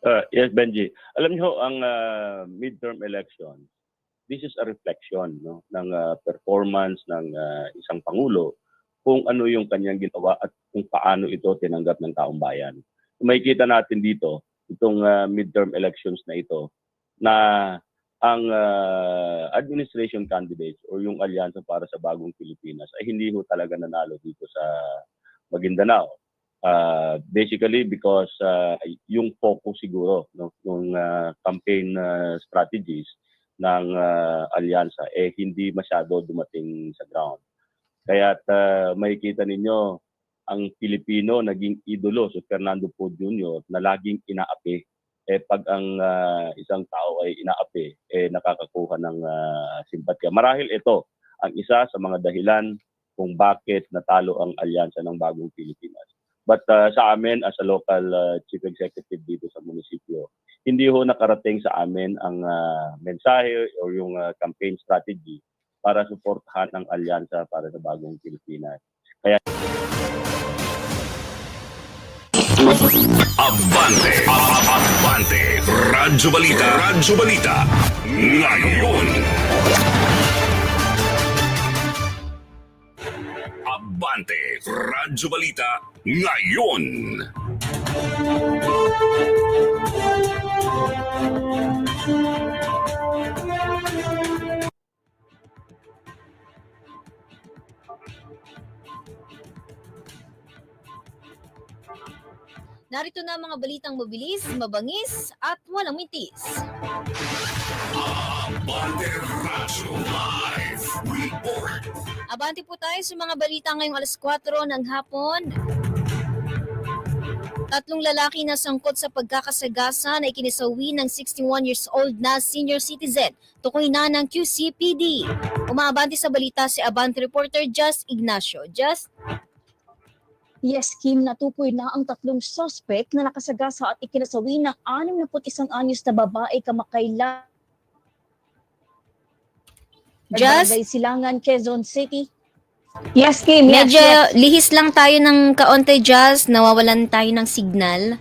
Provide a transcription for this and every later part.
Uh, yes, Benji. Alam niyo ang uh, midterm election, this is a reflection no ng uh, performance ng uh, isang pangulo kung ano yung kanyang ginawa at kung paano ito tinanggap ng taong bayan. Makikita natin dito itong uh, midterm elections na ito na ang uh, administration candidates or yung alyansa para sa bagong Pilipinas ay hindi ho talaga nanalo dito sa Maguindanao. Uh, basically because uh, yung focus siguro no ng uh, campaign uh, strategies ng uh, alyansa eh hindi masyado dumating sa ground. Kaya uh, makikita ninyo ang Pilipino naging idolo si Fernando Poe Jr. na laging inaapi eh pag ang uh, isang tao ay inaapi eh nakakakuha ng uh, simpatya. Marahil ito ang isa sa mga dahilan kung bakit natalo ang alyansa ng bagong Pilipinas. But uh, sa amin as a local uh, chief executive dito sa munisipyo, hindi ho nakarating sa amin ang uh, mensahe o yung uh, campaign strategy para suportahan ang alyansa para sa bagong Pilipinas. Kaya Abante, Abante, Radyo Balita, Radyo Balita, ngayon. Abante, Radyo Balita, ngayon. Narito na mga balitang mabilis, mabangis, at walang mitis. Abante. Abante po tayo sa mga balita ngayong alas 4 ng hapon. Tatlong lalaki na sangkot sa pagkakasagasa na ikinisawi ng 61 years old na senior citizen. Tukoy na ng QCPD. Umaabante sa balita si Abante reporter Just Ignacio. Just, Yes, Kim, natukoy na ang tatlong suspect na nakasagasa at ikinasawi ng 61 anyos na babae kamakailan. Just, Barangay Silangan, Quezon City. Yes, Kim. Yes, medyo yes. lihis lang tayo ng kaonte Just, nawawalan tayo ng signal.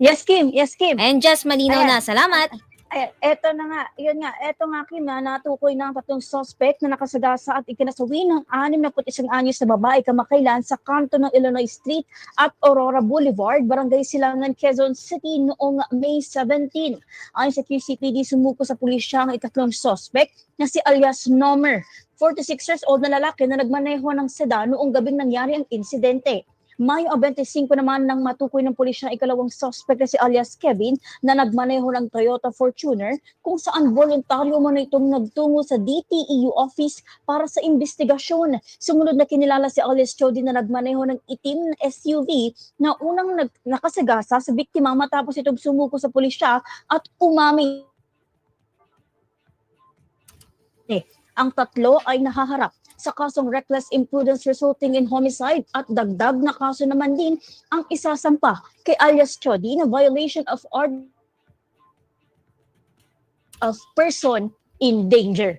Yes, Kim. Yes, Kim. And Just, malinaw na. Ayan. Salamat. Eto na nga, yun nga, eto nga Kim na natukoy na ang tatlong suspect na nakasagasa at ikinasawi ng 61 anyos na babae kamakailan sa kanto ng Illinois Street at Aurora Boulevard, Barangay Silangan, Quezon City noong May 17. Ayon sa QCPD, sumuko sa pulisya ang ikatlong suspect na si alias Nomer, 46 years old na lalaki na nagmaneho ng sedan noong gabing nangyari ang insidente. Mayo 25 naman nang matukoy ng pulisya ang ikalawang suspect na si alias Kevin na nagmaneho ng Toyota Fortuner kung saan voluntaryo man itong nagtungo sa DTEU office para sa investigasyon. Sumunod na kinilala si alias Chody na nagmaneho ng itim na SUV na unang nag- nakasagasa sa biktima matapos itong sumuko sa pulisya at umami. Eh, ang tatlo ay nahaharap sa kasong reckless imprudence resulting in homicide at dagdag na kaso naman din ang isasampa kay alias Chody na violation of order of person in danger.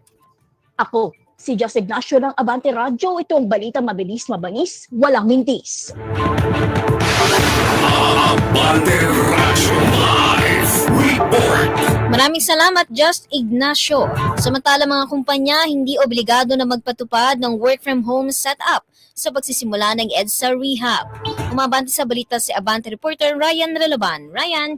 Ako, si Just Ignacio ng Abante Radio. Ito ang balita mabilis, mabangis, walang mintis. Abante Radyo. Maraming salamat, Just Ignacio. Samantala mga kumpanya, hindi obligado na magpatupad ng work from home setup sa pagsisimula ng EDSA Rehab. Umabante sa balita si Abante reporter Ryan Reloban. Ryan,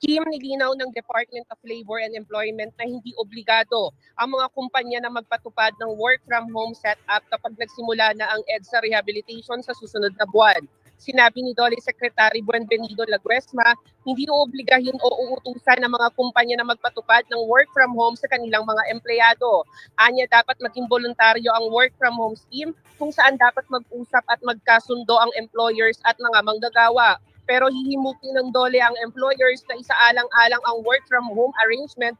Kim, nilinaw ng Department of Labor and Employment na hindi obligado ang mga kumpanya na magpatupad ng work from home setup kapag nagsimula na ang EDSA rehabilitation sa susunod na buwan. Sinabi ni Dole Secretary Buenvenido Laguesma, hindi oobligahin o uutusan ng mga kumpanya na magpatupad ng work from home sa kanilang mga empleyado. Anya dapat maging voluntaryo ang work from home scheme kung saan dapat mag-usap at magkasundo ang employers at mga manggagawa pero hihimukin ng dole ang employers na isaalang-alang ang work from home arrangement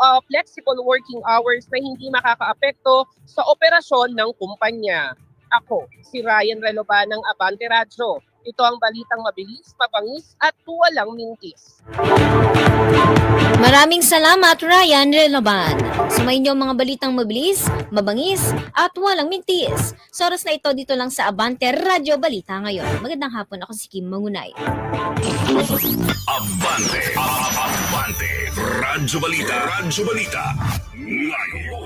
uh, flexible working hours na hindi makakaapekto sa operasyon ng kumpanya. Ako, si Ryan Reloba ng Abante Radio Ito ang balitang mabilis, mabangis at walang mintis. Maraming salamat Ryan Relaban. Sumayin niyo ang mga balitang mabilis, mabangis at walang mintis. Sa oras na ito dito lang sa Abante Radyo Balita ngayon. Magandang hapon ako si Kim Mangunay. Abante. Abante. Radyo Balita. Radyo Balita. Ngayon.